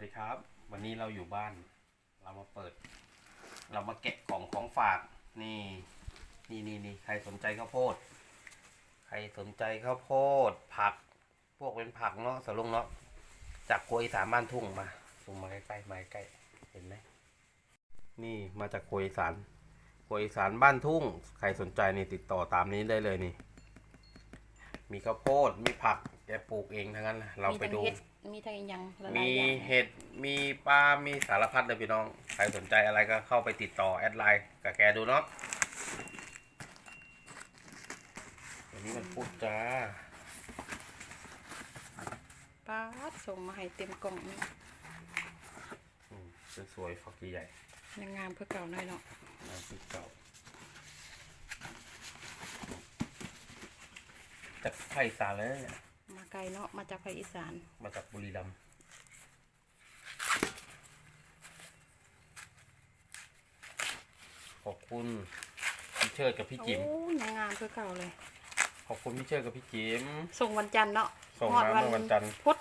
สดีครับ วันนี้เราอยู่บ้าน เรามาเปิด เรามาแกะกล่องของฝาก นี่ นี่นี่นี่ใครสนใจข้าวโพด ใครสนใจข้าวโพด ผัก พวกเป็นผักเนาะสลุงเนาะ จากครัวอีสานบ้านทุ่งมาส่งมาใกล้ๆมาใกล้ เห็นไหม นี่มาจากครัวอีสานครัวอีสานบ้านทุ่ง ใครสนใจนี่ติดต่อตามนี้ได้เลยนี่ มีข้าวโพด มีผัก แกปลูกเองทั้งนั้นนะเราไปดู มีทั้งเห็ดมีทั้งอีหยังหลายๆมีอย่างเห็ด มีปลา มีสารพัดเลยพี่น้อง ใครสนใจอะไรก็เข้าไปติดต่อแอดไลน์กับแกดูเนาะวันนี้มันพูดจ้าป้าดส่งมาให้เต็มกล่องนี่อืมสวยๆฝักใหญ่นางงามเพื่อเก่าหน่อยเนาะๆน้ำพริกเก่าจากไผ่สารเลยเนี่ยมา ไกลเนาะมาจากภาคอีสาน มาจากบุรีรัมย์ขอบคุณพี่เชิดกับพี่จิ๋มโอ้นางงามเพื่อเก่าเลย ขอบคุณพี่เชิดกับพี่จิ๋มส่งวันจันทร์เนาะส่งฮอดมาเมื่อวันจันทร์พุธ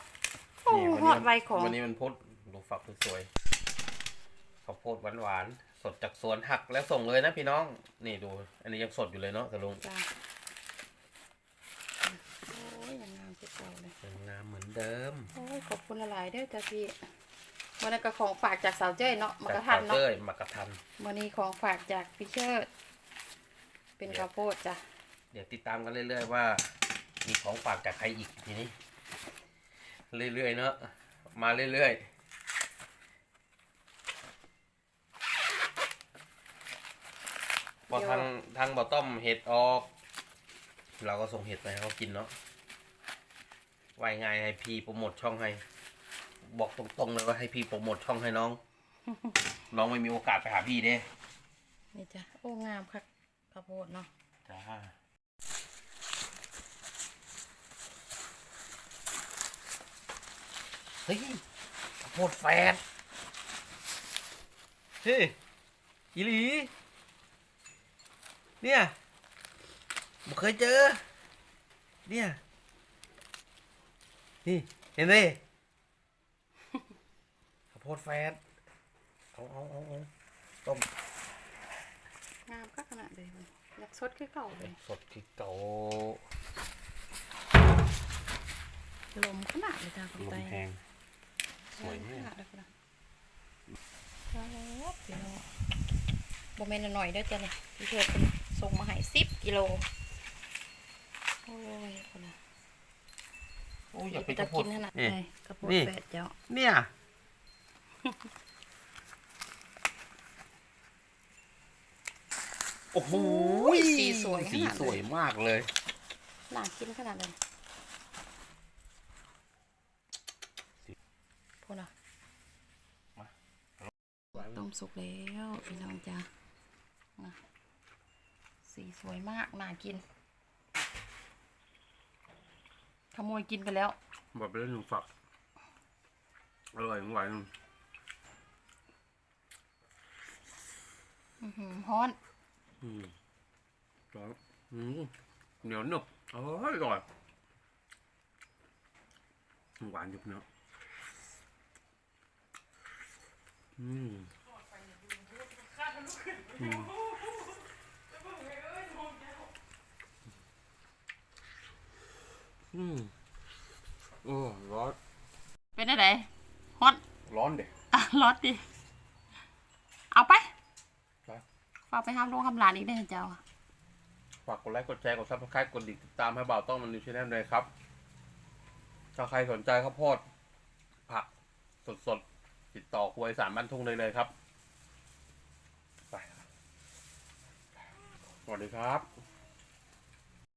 โอ้นี่ฮอดไวของวันนี้มันพุธดูฝักสวยๆข้าวโพดหวานๆสดจากสวนหักแล้วส่งเลยนะพี่น้อง นี่ดู อันนี้ยังสดอยู่เลยเนาะตะลุง จ้าโอ้ยนางงาม เพื่อเก่าเลยยังงามเหมือนเดิมโอ้ยขอบคุณหลายๆเด้อจ้าพี่วันนั้นก็ของฝากจากสาวเจ้ยเนาะมากจากระทันเตเนาะเต้ยมากระทันวันนี้ของฝากจากพี่เชิดเป็นข้าวโพดจ้ะเดี๋ยวติดตามกันเรื่อย ๆ ว่า มีของฝากจากใครอีกทีนี้ เรื่อยๆเนาะมาเรื่อยๆพอทางทางบ่อต้อมเห็ดออก เราก็ส่งเห็ดไปให้เขากินเนาะ ไว้ง่ายให้พี่โปรโมทช่องให้ บอกตรงๆเลยว่าให้พี่โปรโมทช่องให้น้อง น้องไม่มีโอกาสไปหาพี่เด้นี่จ้ะโอ้งามค่ะข้าวโพดเนาะจ้าเฮ้ยข้าวโพดแฟดเฮ้ยอีหลี เนี่ยบ่เคยเจอ เนี่ย นี่เห็นไหมข้าวโพดแฟดเอาเอาเอาเอาต้มงามก็ขนาดเลยมันอยากสดคือเก่าเลยสดที่เก่าลมขนาดเลยจ้าคุณลมไตแพงสวยมากขนาดเลยคุณว้าวพี่น้องบเมนหน่อยๆเด้อจ้ะเนี่ยพี่เชิดเป็นส่งมาให้สิบกิโลโอ้ยคุณนะ โอ้ยอยากไปจะข้าวโพกิดนขนาดนี่ไหนกระปุกนี่ แปดเจ้าเนี่ยโอ้โหสีสวยขสีนาดสวยมากเลยน่ากินขนาดเลยพูดนะมา ต้มสุกแล้วพี่น้องจ้านะสีสวยมากน่ากิน ข โมยกินไปแล้วแบบไปเล่นหนึ่งฝัก อร่อยหวาน อือหือฮ้อน อืมครับอืมเหนียวหนึบอร่อยอร่อยหวานอยู่เนาะอืมอืม อืมโอ้ร้อนเป็นอะไรฮ้อนร้อนเด็กอะร้อนดิเอาไปไปฝากไปห้ามลงคำลานอีกได้อเจ้าฝากกดไลค์กดแชร์กดซับสไครต์กดติดตามให้บ่าวต้องมันดูชแนลเลยครับ ถ้าใครสนใจข้าวโพดผักสดๆ ติดต่อครัวอีสานบ้านทุ่งเลยเลยครับไปสวัสดีครับ